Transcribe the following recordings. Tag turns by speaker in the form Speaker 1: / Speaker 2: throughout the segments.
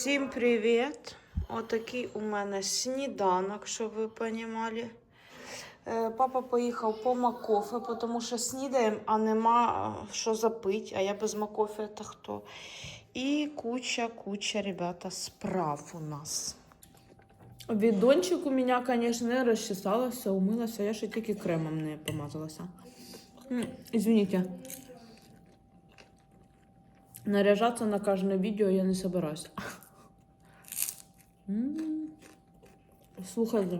Speaker 1: Всім привіт! Отакий у мене сніданок, щоб ви розуміли. Е, Папа поїхав по Макофе, тому що снідаємо, а нема е, що запити, а я без Макофе це хто. І куча-куча, ребята, справ у нас. Відончик у мене, звісно, не розчесалося, умилася, я ще тільки кремом не помазалася. Извините. Наряжаться на каждое видео я не собираюсь. Слухайте,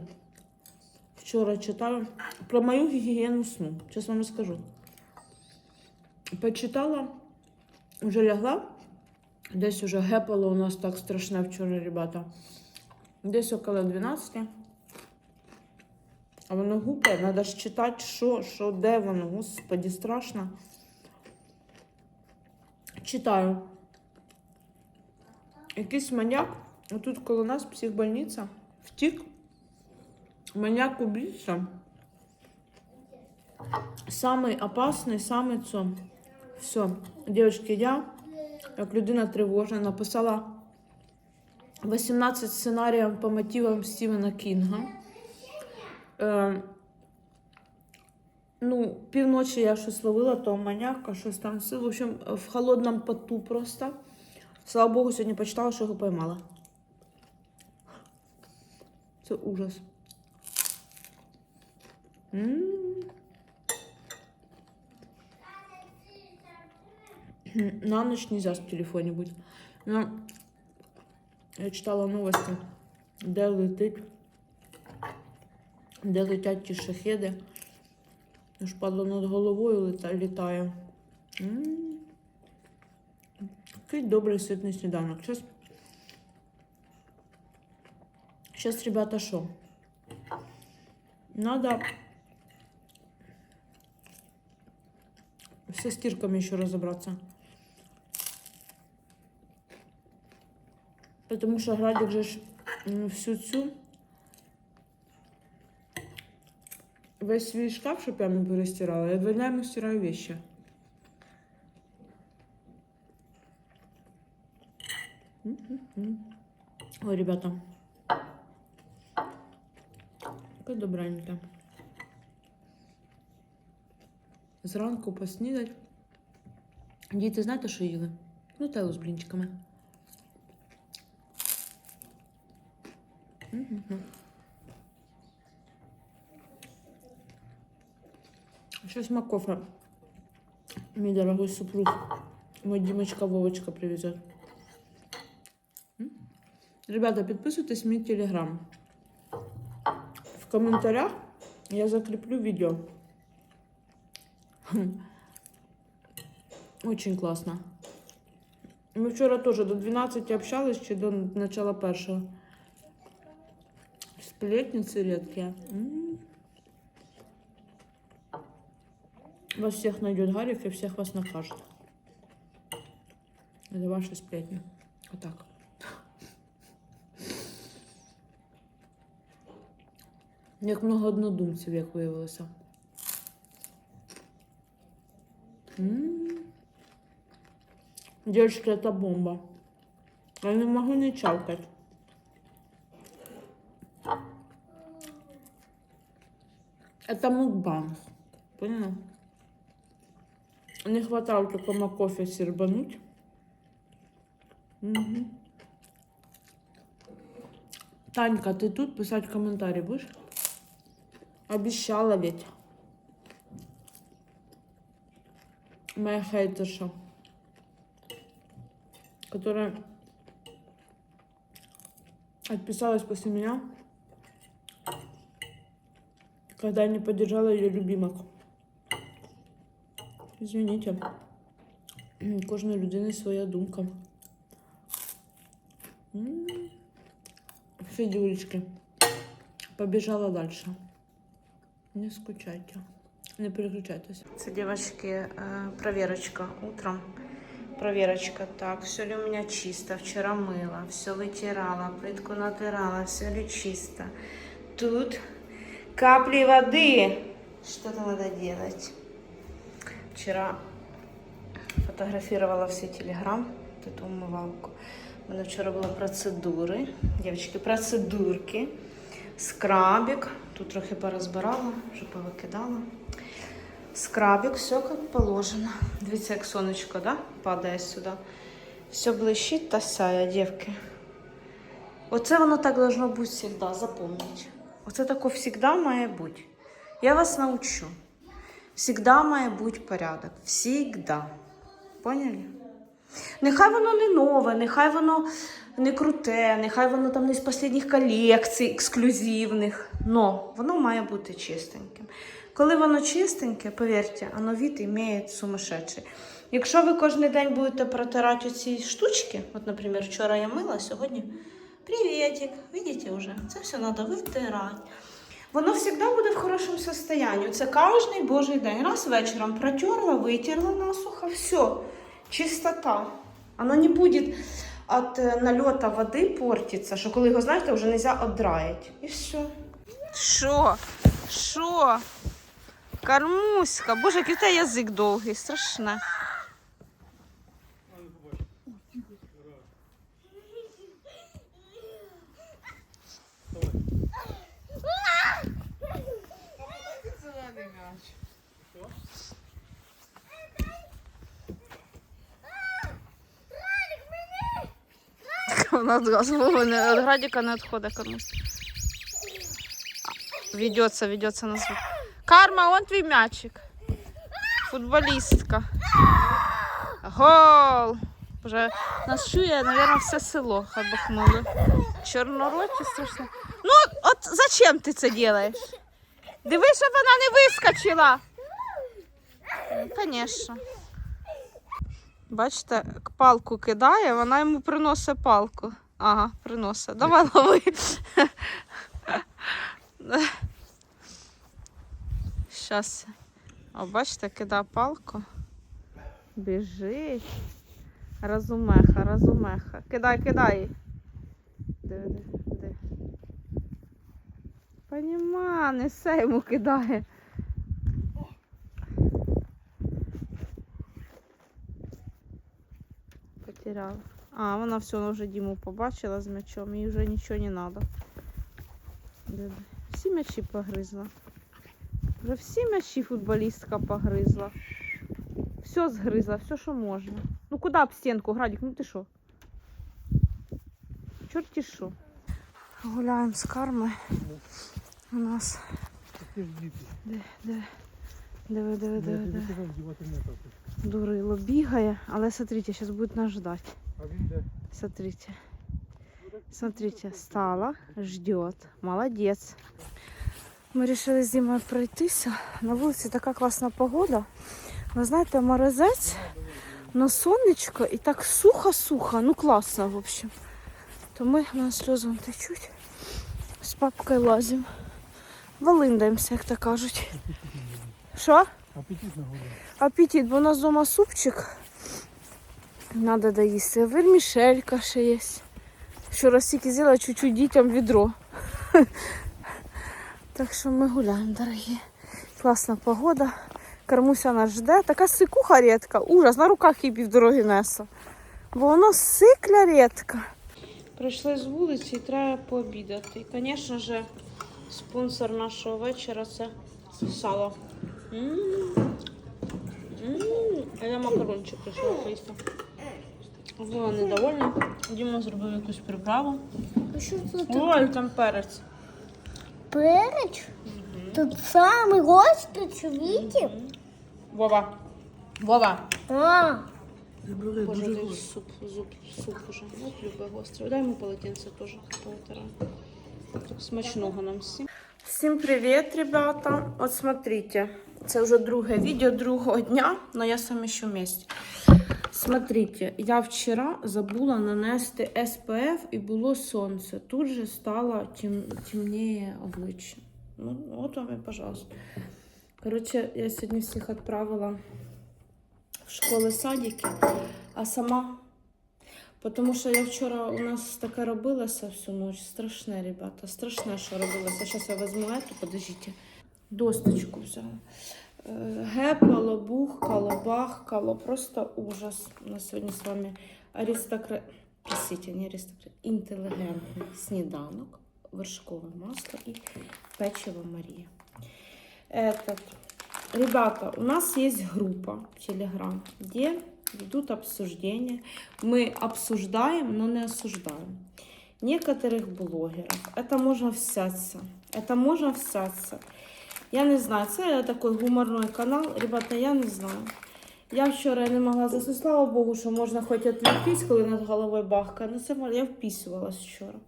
Speaker 1: вчора читала про мою гігієну сну. Зараз вам розкажу. Почитала, вже лягла. Десь уже гепало у нас так страшне вчора, ребята. Десь около 12. А воно гупає, треба ж читати, що, що, де воно. Господі, страшно. Читаю. Якийсь маньяк, тут коло нас психбольниця, втік. Маньяк убийця. Самий опасний, саме це. Все, дівчатки, я, як людина тривожна, написала 18 сценаріїв по мотивам Стівена Кінга. Е, Ну, півночі я щось ловила, того маньяка, щось там. В общем, в холодному поту просто. Слава Богу, сьогодні почитала, що його поймала. Це ужас. М. На ночь нельзя в телефоне быть. Но я читала новости, де летить, де летять ті шахеди. Аж падло над головою літа- літає. М. Який добрий ситний сніданок. Зараз, Сейчас, ребята, що? Надо со стирками еще разобраться. Потому что Градик же всю цю весь свій шкаф, щоб я не перестирала, я двойнями стираю вещи. М-м-м. Ой, ребята. Яке добреньке. Зранку поснідать. Діти, знаєте, що їли? Нутеллу з блінчиками. Сейчас Макофа, мой дорогой супруг, мой Димочка Вовочка привезет. Ребята, подписывайтесь на мой телеграм. комментариях я закреплю видео. Очень классно. Мы вчера тоже до 12 общались чи до начала першого. Сплетницы редкие. Вас всех найдет Гарик и всех вас накажет. За ваші Вот так. Як много однодумців, як виявилося. М. Девочки, это бомба. Я не могу не чавкать. Это мукбанг. Поняла? Не хватало только на кофе сербануть. Угу. Танька, ты тут писать комментарий будешь? Обещала ведь. Моя хейтерша. Которая отписалась после меня, когда не поддержала ее любимок. Извините. У Кожної людини своя думка. Все, девочки. Побежала дальше. Не скучайте. Не переключайтесь. Це, девочки, э, проверочка утром. Проверочка. Так, все ли у меня чисто? Вчера мыла, все вытирала, плитку натирала, все ли чисто. Тут капли воды. Что-то надо делать. Вчера фотографировала все телеграм, эту умывалку. У мене вчора були процедури. Дівчатки, процедурки. Скрабик. Тут трохи порозбирала, вже повикидала. Скрабик, все як положено. Дивіться, як сонечко, да? падає сюди. Все блищить та сяє, дівки. Оце воно так должно бути завжди, запомніть. Оце тако завжди має бути. Я вас научу. Всегда має бути порядок. Всегда. Поняли? Нехай воно не нове, нехай воно не круте, нехай воно там не з останніх колекцій, ексклюзивних. Но воно має бути чистеньким. Коли воно чистеньке, повірте, оно вид має сумасшедший. Якщо ви кожен день будете протирати оці штучки, от, наприклад, вчора я мила, сьогодні приветик, видите вже, це все треба витирати. Воно завжди буде в хорошому состоянии. Це кожен божий день. Раз вечором протерла, витерла насухо, все, чистота. Оно не буде от е, нальота води портиться, що коли його, знаєте, вже не можна одраїти. І все. Що? Що? Кармуська, боже, який тебе язик довгий, страшне. Від злого не- від градіка не відходить комусь. Ведеться, ведеться на звук. Карма, он твій м'ячик. Футболістка. Гол! Вже нас чує, мабуть, все село обохнули. Чорнороті страшно. Ну, от зачем ти це робиш? Дивись, щоб вона не вискочила. Звісно. Бачите, палку кидає, вона йому приносить палку. Ага, приносить. Давай лови. Щас. О, бачите, кидає палку. Біжить. Разумеха, разумеха. Кидай, кидай. Диви, диви. Поніма, несе йому кидає. Потеряла. А, вона все, вона вже Діму побачила з м'ячом, їй вже нічого не треба. Всі м'ячі погризла. Вже всі м'ячі футболістка погризла. Все згризла, все, що можна. Ну куди об стінку, Градік, ну ти що? Чорті що. Гуляємо з карми. У нас. Де, диви, диви, диви, диви. Дурило бігає, але смотрите, зараз буде нас ждать. Смотрите. Смотрите, стала, ждет. Молодец. Ми вирішили з Дімою пройтися. На вулиці така класна погода. Ви знаєте, морозець, но сонечко і так сухо-сухо. Ну класно, в общем. То ми сльози вон течуть. З папкою лазимо. Валиндаємося, як то кажуть. Що?
Speaker 2: Апетитно гуляє.
Speaker 1: апетит, бо у нас вдома супчик. Надо доїсти. Вермішелька ще є. Вчора стільки з'їла чуть-чуть дітям відро. Так що ми гуляємо, дорогі. Класна погода. Кармуся нас жде. Така сикуха рідка. Ужас, на руках їй півдороги несла. Бо воно сикля рідка. Прийшли з вулиці і треба пообідати. І, звісно ж, спонсор нашого вечора це сало. А я макарончик прийшла поїсти. Була недовольна. Діма зробив якусь приправу.
Speaker 3: А що це?
Speaker 1: Ой, там перець.
Speaker 3: Перець? Тут самий гострий чоловіки?
Speaker 1: Вова. Вова.
Speaker 3: А,
Speaker 2: Зібрали
Speaker 1: Боже,
Speaker 2: дуже гостро.
Speaker 1: суп, зуб, суп уже. От любить гостре. Дай йому полотенце теж повитираю. Смачного нам всім. Всім привіт, ребята. От смотрите, це вже друге відео другого дня, але я саме ще в місті. Смотрите, я вчора забула нанести SPF і було сонце. Тут же стало тем, темніє обличчя. Ну, от вам і, пожалуйста. Коротше, я сьогодні всіх відправила в школи садики, а сама. Тому що я вчора у нас таке робилося всю ніч. Страшне, ребята, страшне, що робилося. Зараз я візьму эту, подождите. Досточку взяла. Е, Гепало, бухкало, бахкало. Просто ужас. У нас сьогодні з вами аристократ. Простите, не аристократ. Інтелігентний сніданок, вершкове масло і печиво Марія. Этот. Ребята, у нас есть группа в Телеграм, где ведут обсуждения. Мы обсуждаем, но не осуждаем. Некоторых блогеров. Это можно всяться. Это можно всяться. Я не знаю, це такий гуморний канал. Ребята, я не знаю. Я вчора не могла заснути. Слава Богу, що можна хоч відвліктись, коли над головою бахкає. Ну це я вписувалась вчора.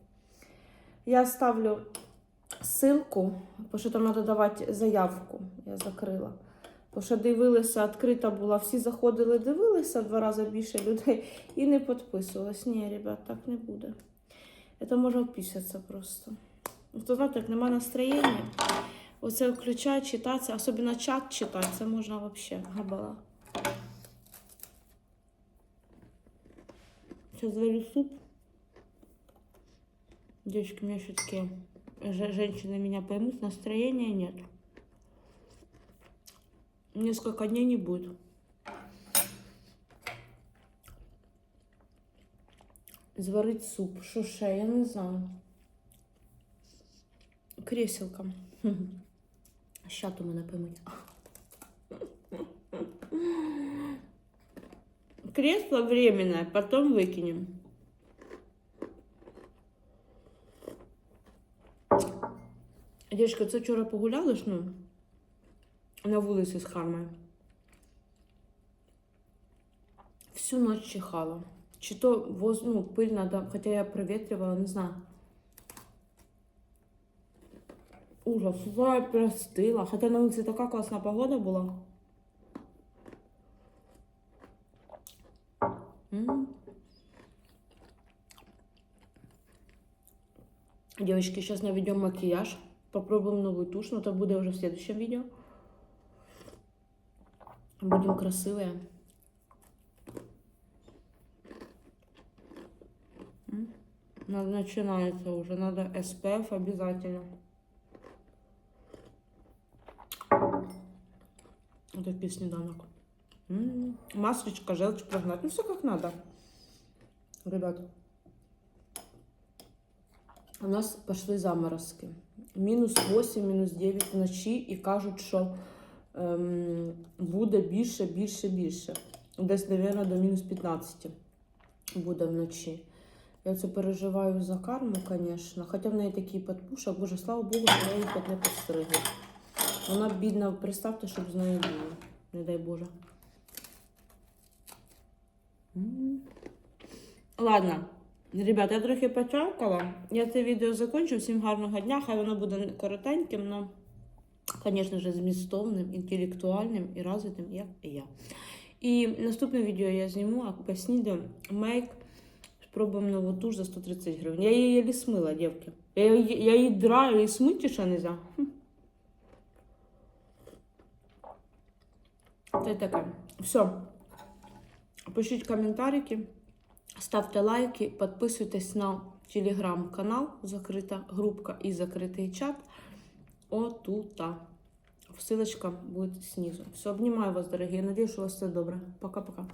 Speaker 1: Я ставлю ссылку, бо що там треба давати заявку. Я закрила. Бо що дивилися, відкрита була, всі заходили, дивилися два рази більше людей і не підписувалась. Ні, ребят, так не буде. Це може вписатися просто. То знаєте, як нема настроєння, оце включати, читатися, особливо чат читати, це можна взагалі габала. Сейчас заварю суп. Девочки, у меня же- женщины меня поймут, настроения нет. Несколько дней не будет. Зварить суп. Ще? Я не знаю. Креселка. Щат у мене поймуть. Кресло временное, потом выкинем. Дівчатка, це вчора погуляли ж, ну, на вулиці з Хармою. Всю ночь чихала. Чи то воз, ну, пиль надо, хоча я проветривала, не знаю. Ужас, я простила. Хоча на вулиці така класна погода була. М. Девочки, сейчас наведем макияж. Попробуем новую тушь, но это будет уже в следующем видео. Будем красивые. М. Надо начинается уже, надо SPF обязательно. Вот. М, Маслечко, желчь прогнать. Ну, все как надо. Ребят. У нас пошли заморозки. Мінус 8, мінус 9 вночі і кажуть, що ем, буде більше, більше, більше. Десь, мабуть, до мінус 15 буде вночі. Я це переживаю за карму, звісно. Хоча в неї такий підпушок, боже, слава Богу, що я хоч не постригла. Вона бідна, представте, щоб з нею було. Не дай Боже. Ладно, ребята, я трохи почавкала. Я це відео закончу. Всім гарного дня. Хай воно буде коротеньким, але, звісно ж, змістовним, інтелектуальним і розвитим, як і я. І наступне відео я зніму, а поснідаю мейк. Спробуємо нову туш за 130 гривень. Я її єлі смила, дівки. Я, я її драю і смити ще не за. Це таке. Все. Пишіть коментарики, ставте лайки, підписуйтесь на телеграм-канал, закрита групка і закритий чат. Отута. Ссылочка будет снизу. Все, обнимаю вас, дорогие. Надеюсь, у вас все добре. Пока-пока.